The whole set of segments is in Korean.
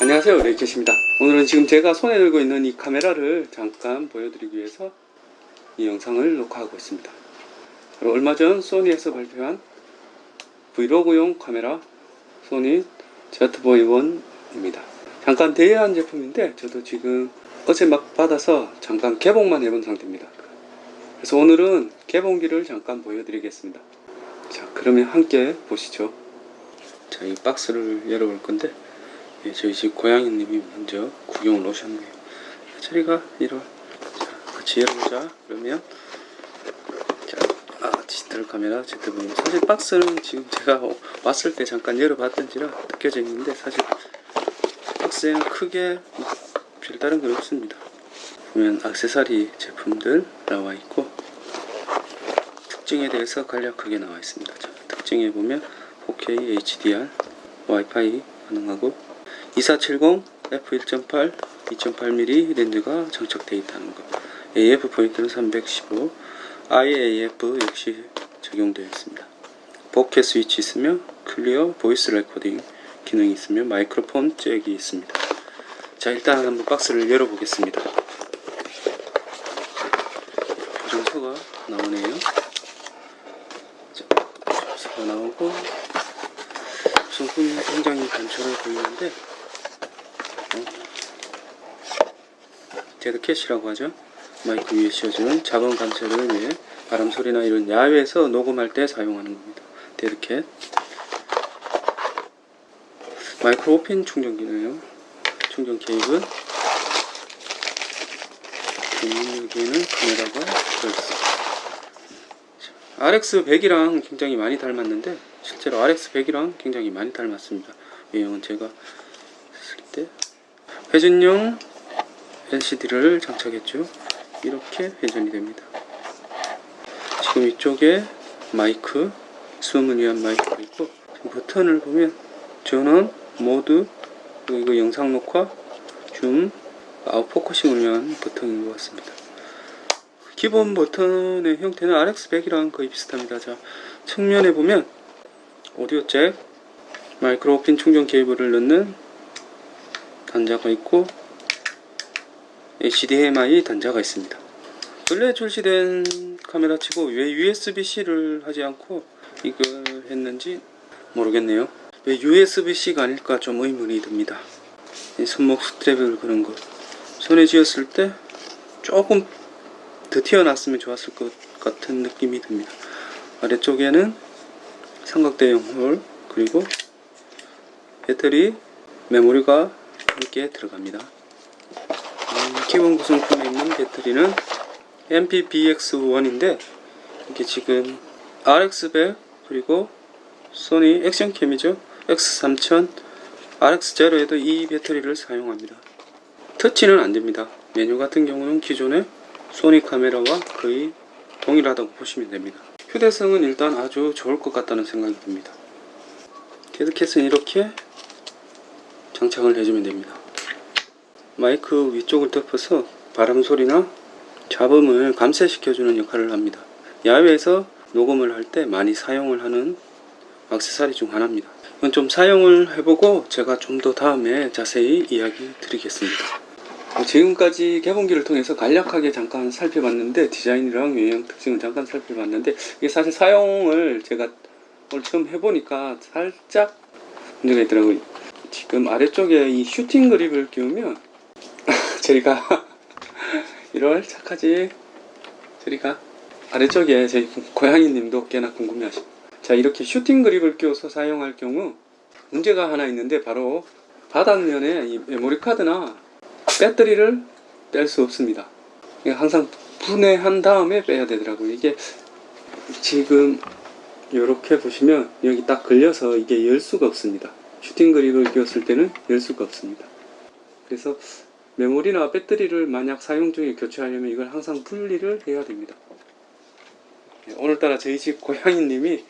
안녕하세요 레이켓입니다. 오늘은 지금 제가 손에 들고 있는 이 카메라를 잠깐 보여드리기 위해서 이 영상을 녹화하고 있습니다. 얼마 전 소니에서 발표한 브이로그용 카메라 소니 Z-V1입니다. 잠깐 대여한 제품인데 저도 지금 어제 막 받아서 잠깐 개봉만 해본 상태입니다. 그래서 오늘은 개봉기를 잠깐 보여드리겠습니다. 자 그러면 함께 보시죠. 자 이 박스를 열어볼 건데 예, 저희 집 고양이님이 먼저 구경을 오셨네요. 자리가 이러. 자, 같이 열어보자. 그러면 자, 아, 디지털 카메라 ZV. 사실 박스는 지금 제가 어, 왔을 때 잠깐 열어봤던지라 느껴져 있는데 사실 박스에는 크게 뭐 별다른 건 없습니다. 보면 액세서리 제품들 나와 있고 특징에 대해서 간략하게 나와 있습니다. 자, 특징에 보면 4K HDR, 와이파이 가능하고 2470 f1.8 2.8mm 렌즈가 장착되어 있다는 것 AF 포인트는 315 IAF 역시 적용되어 있습니다. 버켓 스위치 있으며 클리어 보이스 레코딩 기능이 있으며 마이크로폰 잭이 있습니다. 자 일단 한번 박스를 열어 보겠습니다. 보정서가 나오네요. 자 보정서가 나오고 성분 굉장히 단촐해 보이는데 데드캣이라고 하죠. 마이크 위에 씌워주는 자본 감쇄를 위해 바람 소리나 이런 야외에서 녹음할 때 사용하는 겁니다. 데드 캣. 마이크로 오핀 충전기네요. 충전 케이블. 음, 여기에는 카메라가 들어있습니다. RX100이랑 굉장히 많이 닮았는데 실제로 RX100이랑 굉장히 많이 닮았습니다. 외형은 제가 했을 때 회전용 LCD를 장착했죠. 이렇게 회전이 됩니다. 지금 이쪽에 마이크, 수음을 위한 마이크가 있고 버튼을 보면 전원, 모드, 이거 영상 녹화, 줌, 아웃포커싱을 위한 버튼인 것 같습니다. 기본 버튼의 형태는 RX100이랑 거의 비슷합니다. 자, 측면에 보면 오디오 잭, 마이크로 핀 충전 케이블을 넣는 단자가 있고 HDMI 단자가 있습니다. 근래 출시된 카메라 치고 왜 USB-C를 하지 않고 이걸 했는지 모르겠네요. 왜 USB-C가 아닐까 좀 의문이 듭니다. 이 손목 스트랩을 그런 거 손에 쥐었을 때 조금 더 튀어났으면 좋았을 것 같은 느낌이 듭니다. 아래쪽에는 삼각대형 홀 그리고 배터리 메모리가 함께 들어갑니다. 음, 기본 구성품에 있는 배터리는 MPBX1인데 이게 지금 RX100 그리고 소니 액션캠이죠 X3000 RX0에도 이 배터리를 사용합니다. 터치는 안됩니다. 메뉴 같은 경우는 기존의 소니 카메라와 거의 동일하다고 보시면 됩니다. 휴대성은 일단 아주 좋을 것 같다는 생각이 듭니다. 데드캣은 이렇게 장착을 해주면 됩니다. 마이크 위쪽을 덮어서 바람 소리나 잡음을 감쇄시켜주는 역할을 합니다. 야외에서 녹음을 할 때 많이 사용을 하는 액세서리 중 하나입니다. 이건 좀 사용을 해보고 제가 좀 더 다음에 자세히 이야기 드리겠습니다. 지금까지 개봉기를 통해서 간략하게 잠깐 살펴봤는데 디자인이랑 외형 특징을 잠깐 살펴봤는데 이게 사실 사용을 제가 오늘 처음 해보니까 살짝 문제가 있더라고요. 지금 아래쪽에 이 슈팅 그립을 끼우면 저리가 이럴 착하지 저리가 아래쪽에 저희 고양이님도 꽤나 궁금해하십니다. 자 이렇게 슈팅 그립을 끼워서 사용할 경우 문제가 하나 있는데 바로 바닥면에 이 메모리 카드나 배터리를 뺄 수 없습니다. 항상 분해한 다음에 빼야 되더라고요. 이게 지금 이렇게 보시면 여기 딱 걸려서 이게 열 수가 없습니다. 슈팅 그립을 끼웠을 때는 열 수가 없습니다. 그래서 메모리나 배터리를 만약 사용 중에 교체하려면 이걸 항상 분리를 해야 됩니다. 네, 오늘따라 저희 집 고양이님이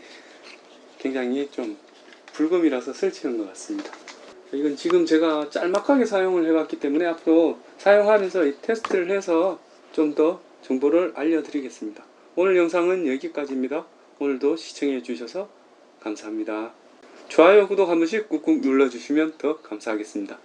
굉장히 좀 불금이라서 설치는 것 같습니다. 이건 지금 제가 짤막하게 사용을 해봤기 때문에 앞으로 사용하면서 이 테스트를 해서 좀 더 정보를 알려드리겠습니다. 오늘 영상은 여기까지입니다. 오늘도 시청해 주셔서 감사합니다. 좋아요, 구독 한 번씩 꾹꾹 눌러주시면 더 감사하겠습니다.